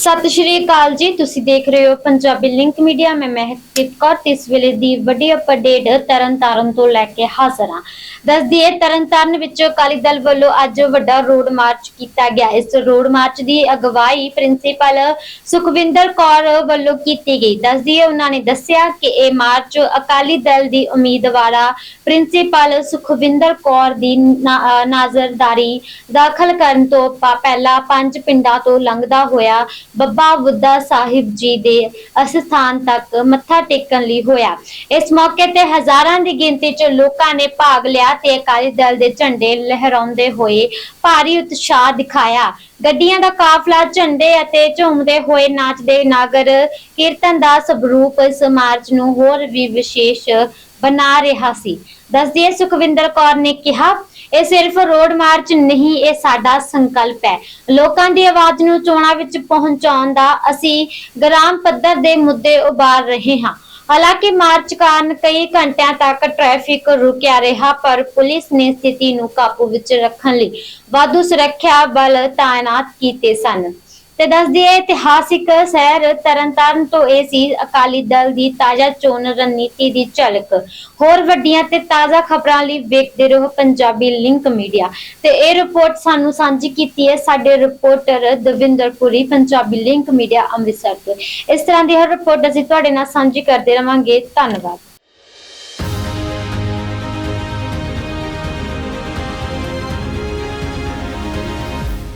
ਸਤਿ ਸ਼੍ਰੀ ਅਕਾਲ ਜੀ, ਤੁਸੀਂ ਦੇਖ ਰਹੇ ਹੋ ਪੰਜਾਬੀ ਲਿੰਕ ਮੀਡੀਆ ਮੈਂ ਮਹਿਕਪ੍ਰੀਤ ਕੌਰ ਤੇ ਇਸ ਵੇਲੇ ਦੀ ਵੱਡੀ ਅਪਡੇਟ ਤਰਨਤਾਰਨ ਤੋਂ ਲੈ ਕੇ ਹਾਜ਼ਰ ਹਾਂ। ਦੱਸ ਦਈਏ ਤਰਨਤਾਰਨ ਵਿੱਚ ਅਕਾਲੀ ਦਲ ਵੱਲੋਂ ਅੱਜ ਵੱਡਾ ਰੋਡ ਮਾਰਚ ਕੀਤਾ ਗਿਆ। ਇਸ ਰੋਡ ਮਾਰਚ ਦੀ ਅਗਵਾਈ ਪ੍ਰਿੰਸੀਪਲ ਸੁਖਵਿੰਦਰ ਕੌਰ ਵੱਲੋਂ ਕੀਤੀ ਗਈ। ਦੱਸ ਦਈਏ ਉਹਨਾਂ ਨੇ ਦੱਸਿਆ ਕਿ ਇਹ ਮਾਰਚ ਅਕਾਲੀ ਦਲ ਦੀ ਉਮੀਦਵਾਰਾ ਪ੍ਰਿੰਸੀਪਲ ਸੁਖਵਿੰਦਰ ਕੌਰ ਦੀ ਨਾਜ਼ਰਦਾਰੀ ਦਾਖਲ ਕਰਨ ਤੋਂ ਪਹਿਲਾਂ ਪੰਜ ਪਿੰਡਾਂ ਤੋਂ ਲੰਘਦਾ ਹੋਇਆ ਬੱਬਾ ਬੁੱਧਾ ਸਾਹਿਬ ਜੀ ਦੇ ਅਸਥਾਨ ਤੱਕ ਮੱਥਾ ਟੇਕਣ ਲਈ ਹੋਇਆ। ਇਸ ਮੌਕੇ ਤੇ ਹਜ਼ਾਰਾਂ ਦੀ ਗਿਣਤੀ 'ਚ ਲੋਕਾਂ ਨੇ ਭਾਗ ਲਿਆ ਤੇ ਅਕਾਲੀ ਦਲ ਦੇ ਝੰਡੇ ਲਹਿਰਾਉਂਦੇ ਹੋਏ ਭਾਰੀ ਉਤਸ਼ਾਹ ਦਿਖਾਇਆ। ਗੱਡੀਆਂ ਦਾ ਕਾਫਲਾ ਝੰਡੇ ਅਤੇ ਝੂਮਦੇ ਹੋਏ ਨਾਚਦੇ ਨਾਗਰ ਕੀਰਤਨ ਦਾ ਸਵਰੂਪ ਇਸ ਮਾਰਚ ਨੂੰ ਹੋਰ ਵੀ ਵਿਸ਼ੇਸ਼ ਬਣਾ ਰਿਹਾ ਸੀ। ਦੱਸਦੀਏ, ਸੁਖਵਿੰਦਰ ਕੌਰ ਨੇ ਕਿਹਾ ਇਹ ਸਿਰਫ ਰੋਡ ਮਾਰਚ ਨਹੀਂ, ਇਹ ਸਾਡਾ ਸੰਕਲਪ ਹੈ। ਲੋਕਾਂ ਦੀ ਆਵਾਜ਼ ਨੂੰ ਚੋਣਾਂ ਵਿੱਚ ਪਹੁੰਚਾਉਣ ਦਾ ਅਸੀਂ ਗ੍ਰਾਮ ਪੱਧਰ ਦੇ ਮੁੱਦੇ ਉਭਾਰ ਰਹੇ ਹਾਂ। ਹਾਲਾਂਕਿ ਮਾਰਚ ਕਾਰਨ ਕਈ ਘੰਟਿਆਂ ਤੱਕ ਟ੍ਰੈਫਿਕ ਰੁਕਿਆ ਰਿਹਾ, ਪਰ ਪੁਲਿਸ ਨੇ ਸਥਿਤੀ ਨੂੰ ਕਾਬੂ ਵਿੱਚ ਰੱਖਣ ਲਈ ਵਾਧੂ ਸੁਰੱਖਿਆ ਬਲ ਤਾਇਨਾਤ ਕੀਤੇ ਸਨ। ਤੇ ਦੱਸ ਦਈਏ ਇਤਿਹਾਸਿਕ ਸ਼ਹਿਰ ਤਰਨਤਾਰਨ ਤੋਂ ਇਹ ਸੀ ਅਕਾਲੀ ਦਲ ਦੀ ਤਾਜ਼ਾ ਚੋਣ ਰਣਨੀਤੀ ਦੀ ਝਲਕ। ਹੋਰ ਵੱਡੀਆਂ ਤੇ ਤਾਜ਼ਾ ਖਬਰਾਂ ਲਈ ਵੇਖਦੇ ਰਹੋ ਪੰਜਾਬੀ ਲਿੰਕ ਮੀਡੀਆ। ਤੇ ਇਹ ਰਿਪੋਰਟ ਸਾਨੂੰ ਸਾਂਝੀ ਕੀਤੀ ਹੈ ਸਾਡੇ reporter Davinder Puri, Punjabi link media Amritsar ਤੋਂ। ਇਸ ਤਰ੍ਹਾਂ ਦੀ ਹਰ ਰਿਪੋਰਟ ਅਸੀਂ ਤੁਹਾਡੇ ਨਾਲ ਸਾਂਝੀ ਕਰਦੇ ਰਵਾਂਗੇ। ਧੰਨਵਾਦ।